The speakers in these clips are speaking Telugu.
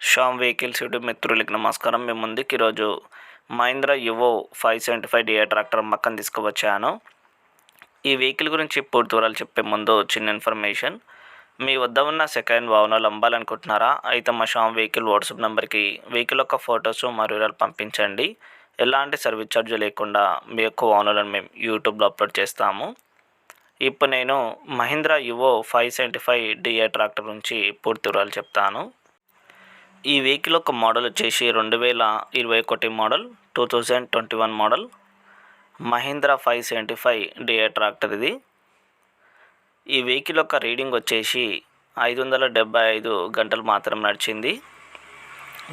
శ్యామ్ వెహికల్స్ యూట్యూబ్ మిత్రులకి నమస్కారం. మేము ముందుకు ఈరోజు Mahindra Yuvo five seventy five DA tractor మక్కను తీసుకువచ్చాను. ఈ వెహికల్ గురించి పూర్తి వివరాలు చెప్పే ముందు చిన్న ఇన్ఫర్మేషన్. మీ వద్ద ఉన్న సెకండ్ వాహనాలు అమ్మాలనుకుంటున్నారా? అయితే మా షామ్ వెహికల్ వాట్సాప్ నెంబర్కి వెహికల్ యొక్క ఫొటోస్ మరియు వివరాలు పంపించండి. ఎలాంటి సర్వీస్ ఛార్జ్ లేకుండా మీ యొక్క వాహనాలను మేము యూట్యూబ్లో అప్లోడ్ చేస్తాము. ఇప్పుడు నేను Mahindra Yuvo five seventy five DA tractor గురించి పూర్తి వివరాలు చెప్తాను. ఈ వెహికల్ యొక్క మోడల్ వచ్చేసి రెండు వేల ఇరవై ఒకటి model two thousand twenty one model. Mahindra five seventy five DA tractor ఇది. ఈ వెహికల్ యొక్క రీడింగ్ వచ్చేసి ఐదు వందల డెబ్బై ఐదు గంటలు మాత్రం నడిచింది.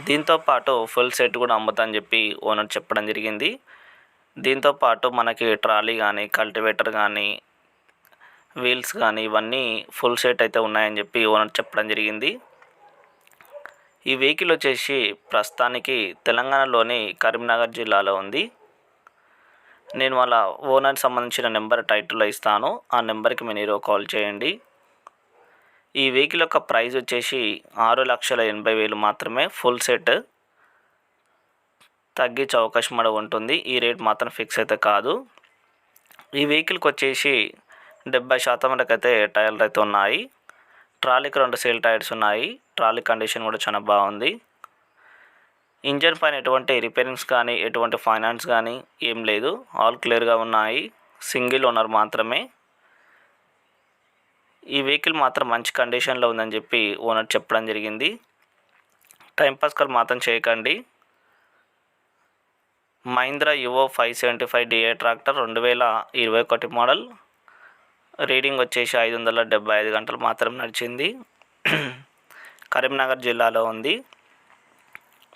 దీంతో పాటు ఫుల్ సెట్ కూడా అమ్ముతా అని చెప్పి ఓనర్ చెప్పడం జరిగింది. దీంతో పాటు మనకి ట్రాలీ కానీ కల్టివేటర్ కానీ వీల్స్ కానీ ఇవన్నీ ఫుల్ సెట్ అయితే ఉన్నాయని చెప్పి ఓనర్ చెప్పడం జరిగింది. ఈ వెహికల్ వచ్చేసి ప్రస్తుతానికి తెలంగాణలోని కరీంనగర్ జిల్లాలో ఉంది. నేను వాళ్ళ ఓనర్కి సంబంధించిన నెంబర్ టైటిల్లో ఇస్తాను. ఆ నెంబర్కి మీరు కాల్ చేయండి. ఈ వెహికల్ యొక్క ప్రైస్ వచ్చేసి ఆరు లక్షల ఎనభై వేలు మాత్రమే ఫుల్ సెట్. తగ్గించే అవకాశం కూడా ఉంటుంది. ఈ రేట్ మాత్రం ఫిక్స్ అయితే కాదు. ఈ వెహికల్కి వచ్చేసి డెబ్బై శాతం వరకు అయితే టైర్లు అయితే ఉన్నాయి. ట్రాలీకి రెండు సేల్ టైర్స్ ఉన్నాయి. ట్రాలీ కండిషన్ కూడా చాలా బాగుంది. ఇంజన్ పైన ఎటువంటి రిపేరింగ్స్ కానీ ఎటువంటి ఫైనాన్స్ కానీ ఏం లేదు. ఆల్ క్లియర్గా ఉన్నాయి. సింగిల్ ఓనర్ మాత్రమే. ఈ వెహికల్ మాత్రం మంచి కండిషన్లో ఉందని చెప్పి ఓనర్ చెప్పడం జరిగింది. టైంపాస్ కాల్ మాత్రం చేయకండి. Mahindra Yuvo five seventy five DA tractor రెండు వేల ఇరవై ఒకటి మోడల్. రీడింగ్ వచ్చేసి ఐదు వందల డెబ్బై ఐదు గంటలు మాత్రం నడిచింది. కరీంనగర్ జిల్లాలో ఉంది.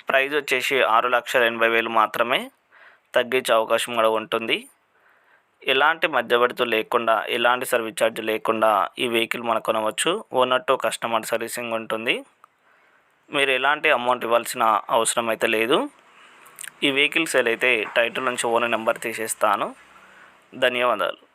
ప్రైజ్ వచ్చేసి ఆరు లక్షల ఎనభై వేలు మాత్రమే తగ్గించే అవకాశం కూడా ఉంటుంది. ఎలాంటి మధ్యవర్తి లేకుండా ఎలాంటి సర్వీస్ ఛార్జ్ లేకుండా ఈ వెహికల్ మనం కొనవచ్చు. ఓనర్ టు కస్టమర్ సర్వీసింగ్ ఉంటుంది. మీరు ఎలాంటి అమౌంట్ ఇవ్వాల్సిన అవసరం అయితే లేదు. ఈ వెహికల్ సేల్ అయితే టైటిల్ నుంచి ఓనర్ నెంబర్ తీసేస్తాను. ధన్యవాదాలు.